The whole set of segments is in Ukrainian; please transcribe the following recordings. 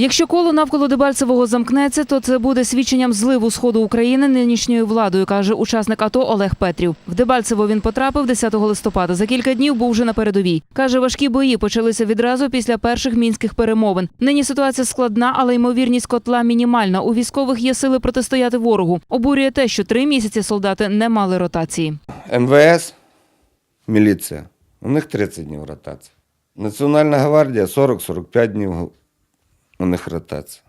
Якщо коло навколо Дебальцевого замкнеться, то це буде свідченням зливу сходу України нинішньою владою, каже учасник АТО Олег Петрів. В Дебальцево він потрапив 10 листопада. За кілька днів був вже на передовій. Каже, важкі бої почалися відразу після перших мінських перемовин. Нині ситуація складна, але ймовірність котла мінімальна. У військових є сили протистояти ворогу. Обурює те, що три місяці солдати не мали ротації. МВС, міліція, у них 30 днів ротації. Національна гвардія 40-45 днів у них ротація.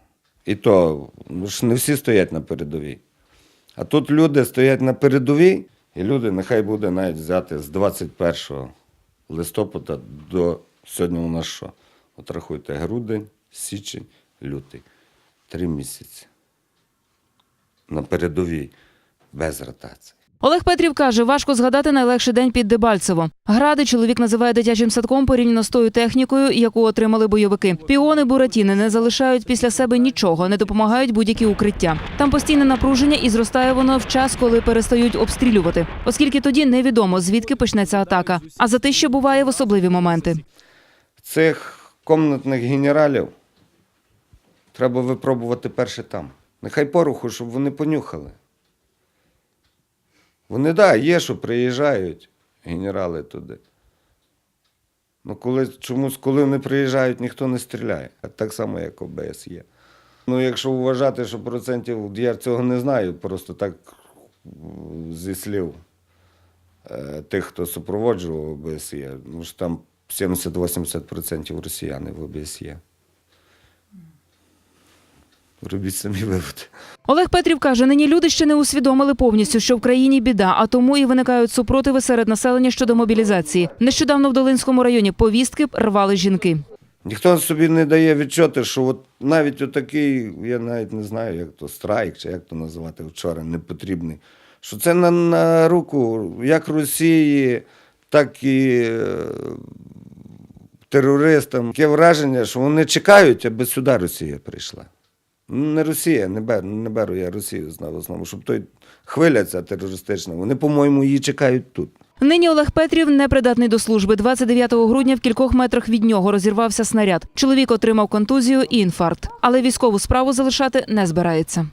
І то ну, ж не всі стоять на передовій. А тут люди стоять на передовій, і люди, нехай буде навіть взяти з 21 листопада до сьогодні у нас що? От рахуйте, грудень, січень, лютий. Три місяці. На передовій без ротації. Олег Петрів каже, важко згадати найлегший день під Дебальцево. Гради чоловік називає дитячим садком порівняно з тою технікою, яку отримали бойовики. Піони буратіни не залишають після себе нічого, не допомагають будь-які укриття. Там постійне напруження і зростає воно в час, коли перестають обстрілювати, оскільки тоді невідомо звідки почнеться атака. А за те, що буває в особливі моменти. Цих комнатних генералів треба випробувати перше там. Нехай пороху, щоб вони понюхали. Вони, да, є, що приїжджають генерали туди. Ну, коли, чомусь, коли вони приїжджають, ніхто не стріляє. Так само, як ОБС є. Ну, якщо вважати, що процентів, я цього не знаю, просто так зі слів е, тих, хто супроводжував ОБСЄ, ну ж там 70-80% росіяни в ОБСЄ. Робіть самі виводи. Олег Петрів каже, нині люди ще не усвідомили повністю, що в країні біда, а тому і виникають супротиви серед населення щодо мобілізації. Нещодавно в Долинському районі повістки рвали жінки. Ніхто собі не дає відчоти, що от навіть отакий, я навіть не знаю, як то страйк, чи як то називати вчора, непотрібний. Що це на, на руку як Росії, так і е, терористам. Таке враження, що вони чекають, аби сюди Росія прийшла. Не Росія, не беру, не беру я Росію знову знову, щоб той хвиля ця терористична. Вони, по-моєму, її чекають тут. Нині Олег Петрів непридатний до служби. 29 грудня в кількох метрах від нього розірвався снаряд. Чоловік отримав контузію і інфаркт, але військову справу залишати не збирається.